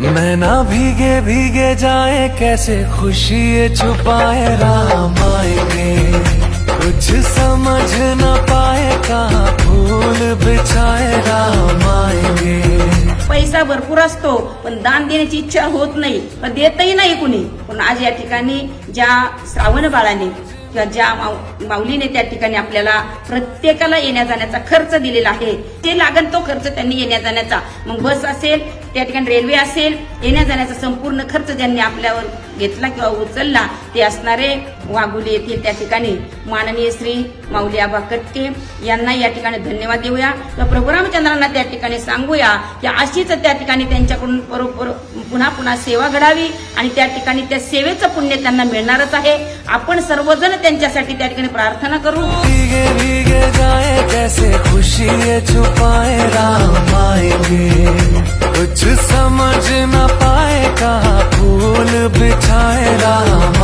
नैना भीगे भीगे जाए कैसे खुशी ये छुपाए राम आएंगे कुछ समझ न पाए कहाँ फूल बिछाए राम आएंगे पैसा भरपूर असतो पण दान देण्याची इच्छा होत नाही. पण देतही नाही कुणी. पण आज या ठिकाणी ज्या श्रावण बाळाने किंवा ज्या माऊ- माऊलीने त्या ठिकाणी आपल्याला प्रत्येकाला येण्या जाण्याचा खर्च दिलेला आहे ते लागन तो खर्च त्यांनी येण्या जाण्याचा मग बस असेल त्या ठिकाणी रेल्वे असेल येण्या जाण्याचा संपूर्ण खर्च ज्यांनी आपल्यावर घेतला किंवा उचलला ते असणारे वाघुले येथील त्या ठिकाणी माननीय श्री माऊली आबा कटके यांना या ठिकाणी धन्यवाद देऊया. किंवा प्रभू रामचंद्रांना त्या ठिकाणी सांगूया की अशीच त्या ठिकाणी त्यांच्याकडून बरोबर पुन्हा पुन्हा सेवा घडावी आणि त्या ठिकाणी त्या सेवेचं पुण्य त्यांना मिळणारच आहे. आपण सर्वजण त्यांच्यासाठी त्या ठिकाणी प्रार्थना करू. भीगे भीगे जाए कैसे खुशी ये छुपाए राम आएंगे। कुछ समझ न पाए कहाँ फूल बिछाए राम